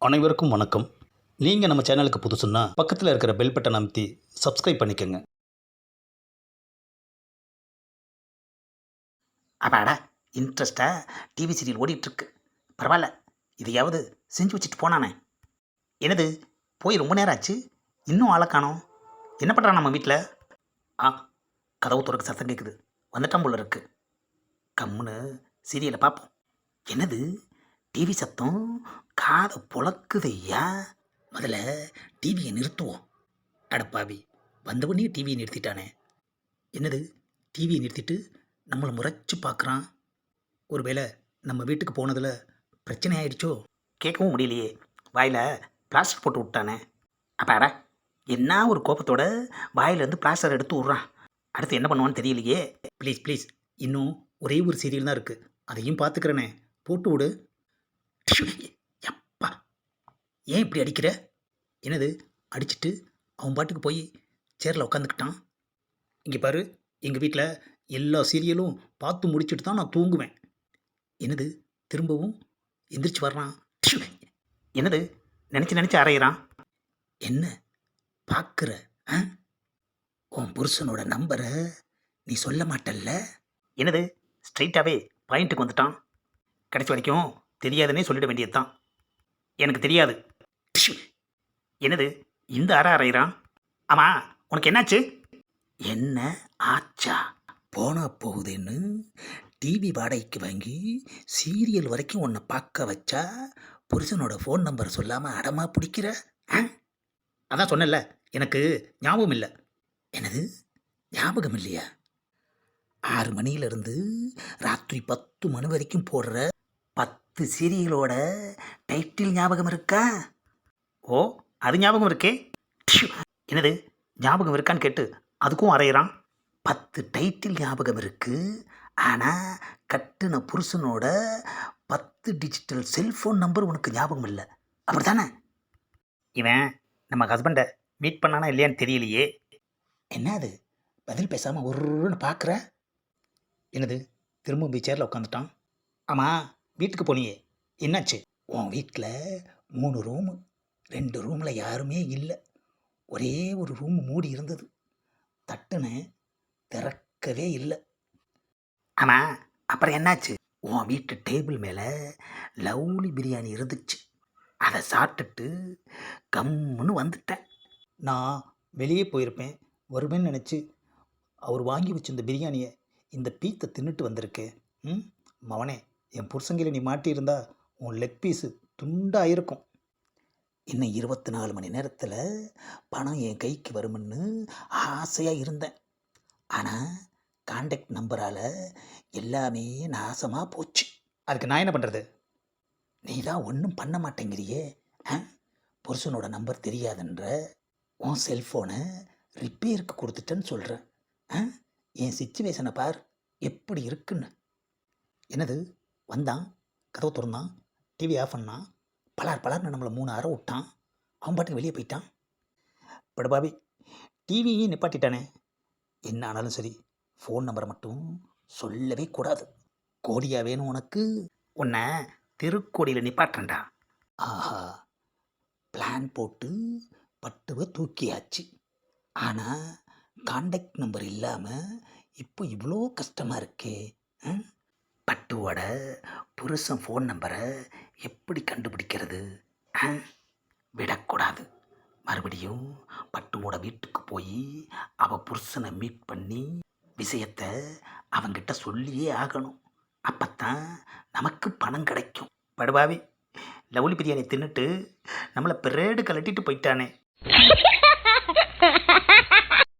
அனைவருக்கும் வணக்கம். நீங்கள் நம்ம சேனலுக்கு புதுசுன்னா பக்கத்தில் இருக்கிற பெல் பட்டன் அமைத்தி சப்ஸ்கிரைப் பண்ணிக்கோங்க. அப்பாடா இன்ட்ரெஸ்டாக டிவி சீரியல் ஓடிட்டுருக்கு. பரவாயில்ல இதையாவது செஞ்சு வச்சுட்டு போனானே. என்னது போய் ரொம்ப நேரம் ஆச்சு? இன்னும் ஆளை காணோம். என்ன பண்ணுறான் நம்ம வீட்டில் ஆ கதவு துறக்க சத்தம் கேட்குது வந்துட்டான் போல இருக்கு. கம்முன்னு சீரியலை பார்ப்போம் என்னது டிவி சத்தம்? காதை புழக்குது ஐயா முதல்ல டிவியை நிறுத்துவோம். அடப்பாவி வந்தவொடனே டிவியை நிறுத்திட்டானே. என்னது டிவியை நிறுத்திட்டு நம்மளை முறைச்சு பார்க்குறான்? ஒருவேளை நம்ம வீட்டுக்கு போனதில் பிரச்சனை ஆயிடுச்சோ? கேட்கவும் முடியலையே. வாயில் பிளாஸ்டர் போட்டு விட்டானே. அப்பாடா என்ன ஒரு கோபத்தோட வாயிலேருந்து பிளாஸ்டர் எடுத்து விட்றான். அடுத்து என்ன பண்ணுவான்னு தெரியலையே. ப்ளீஸ் ப்ளீஸ் இன்னும் ஒரே ஒரு சீரியல் தான் இருக்குது அதையும் பார்த்துக்கிறேனே. போட்டு விடு. ஏன் இப்படி அடிக்கிற? என்னது? அடிச்சிட்டு அவன் பாட்டுக்கு போய் சேரில் உட்காந்துக்கிட்டான் இங்கே பாரு எங்கள் வீட்டில் எல்லா சீரியலும் பார்த்து முடிச்சுட்டு தான் நான் தூங்குவேன். என்னது? திரும்பவும் எந்திரிச்சு வர்றான். என்னது? நினச்சி நினச்சி அரைகிறான் என்ன? பார்க்குற ஆ? உன் புருஷனோட நம்பரை நீ சொல்ல மாட்டல்ல? என்னது? ஸ்ட்ரைட்டாகவே பாயிண்ட்டுக்கு வந்துட்டான். கடைசி வரைக்கும் தெரியாதுன்னே சொல்லிட வேண்டியது தான் எனக்கு தெரியாது. என்னது? இந்த அற அறையிறான் ஆமாம் உனக்கு என்னாச்சு? என்ன ஆச்சா? போனா போகுதுன்னு டிவி வாடகைக்கு வாங்கி சீரியல் வரைக்கும் உன்னை பார்க்க வச்சா புருஷனோட ஃபோன் நம்பர் சொல்லாமல் அடமா பிடிக்கிற? ஆ? அதான் சொன்னேன்ல எனக்கு ஞாபகம் இல்லை. என்னது? ஞாபகம் இல்லையா? ஆறு மணியிலிருந்து ராத்திரி பத்து மணி வரைக்கும் போடுற பத்து சீரியலோட டைட்டில் ஞாபகம் இருக்கா? ஓ அது ஞாபகம் இருக்கே. என்னது? ஞாபகம் இருக்கான்னு கேட்டு அதுக்கும் அறையிறான் பத்து டைட்டில் ஞாபகம் இருக்கு. ஆனால் கட்டுன புருஷனோட பத்து டிஜிட்டல் செல்ஃபோன் நம்பர் உனக்கு ஞாபகம் இல்லை. அப்படி தானே இவன் நம்ம ஹஸ்பண்டை மீட் பண்ணானா இல்லையான்னு தெரியலையே. என்ன அது? பதில் பேசாமல் ஒருன்னு பார்க்குற என்னது? திரும்ப போய் சேரில் உட்காந்துட்டான் ஆமாம் வீட்டுக்கு போனியே. என்னாச்சு? உன் வீட்டில் மூணு ரூமு ரெண்டு ரூமில் யாருமே இல்லை. ஒரே ஒரு ரூம் மூடி இருந்தது. தட்டுன்னு திறக்கவே இல்லை. ஆனால் அப்புறம் என்னாச்சு? உன் வீட்டு டேபிள் மேலே லவ்லி பிரியாணி இருந்துச்சு. அதை சாப்பிட்டுட்டு கம்முன்னு வந்துட்டேன். நான் வெளியே போயிருப்பேன். வருவேன்னு நினச்சி அவர் வாங்கி வச்சிருந்த பிரியாணியை இந்த பீத்தை தின்னுட்டு வந்திருக்கேன் ம் மவனே என் புருஷங்கில நீ மாட்டியிருந்தா உன் லெக் பீஸு துண்டாயிருக்கும் இன்னும் இருபத்தி நாலு மணி நேரத்தில் பணம் என் கைக்கு வரும்னு ஆசையாக இருந்தேன். ஆனால் காண்டாக்ட் நம்பரால் எல்லாமே நாசமாக போச்சு. அதுக்கு நான் என்ன பண்ணுறது நீ தான் ஒன்றும் பண்ண மாட்டேங்கிறியே ஆ? புருஷனோட நம்பர் தெரியாதுன்ற உன் செல்ஃபோனை ரிப்பேருக்கு கொடுத்துட்டேன்னு சொல்கிறேன் ஆ? என் சுச்சுவேஷனை பார் எப்படி இருக்குன்னு. என்னது? வந்தான்? கதவு திறந்தான்? டிவி ஆஃப் பண்ணான்? பலார் பலார்னு நம்மளை மூணு அரை விட்டான். அவன் பாட்டுக்கு வெளியே போயிட்டான். படுபாபி டிவியும் நிப்பாட்டிட்டானே. என்ன ஆனாலும் சரி ஃபோன் நம்பரை மட்டும் சொல்லவே கூடாது. கோடியாக வேணும் உனக்கு. உன்னை திருக்கோடியில் நிப்பாட்டுறேன்டா. ஆஹா பிளான் போட்டு பட்டுவை தூக்கியாச்சு. ஆனால் காண்டாக்ட் நம்பர் இல்லாமல் இப்போ இவ்வளோ கஷ்டமாக இருக்கே பட்டுவோட புருஷன் ஃபோன் நம்பரை எப்படி கண்டுபிடிக்கிறது? விடக்கூடாது. மறுபடியும் பட்டுவோட வீட்டுக்கு போய் அவள் புருஷனை மீட் பண்ணி விஷயத்தை அவங்கிட்ட சொல்லியே ஆகணும். அப்பத்தான் நமக்கு பணம் கிடைக்கும். படுபாவி லவ்லி பிரியாணி தின்னுட்டு நம்மளை பிரேடு கலட்டிட்டு போயிட்டானே.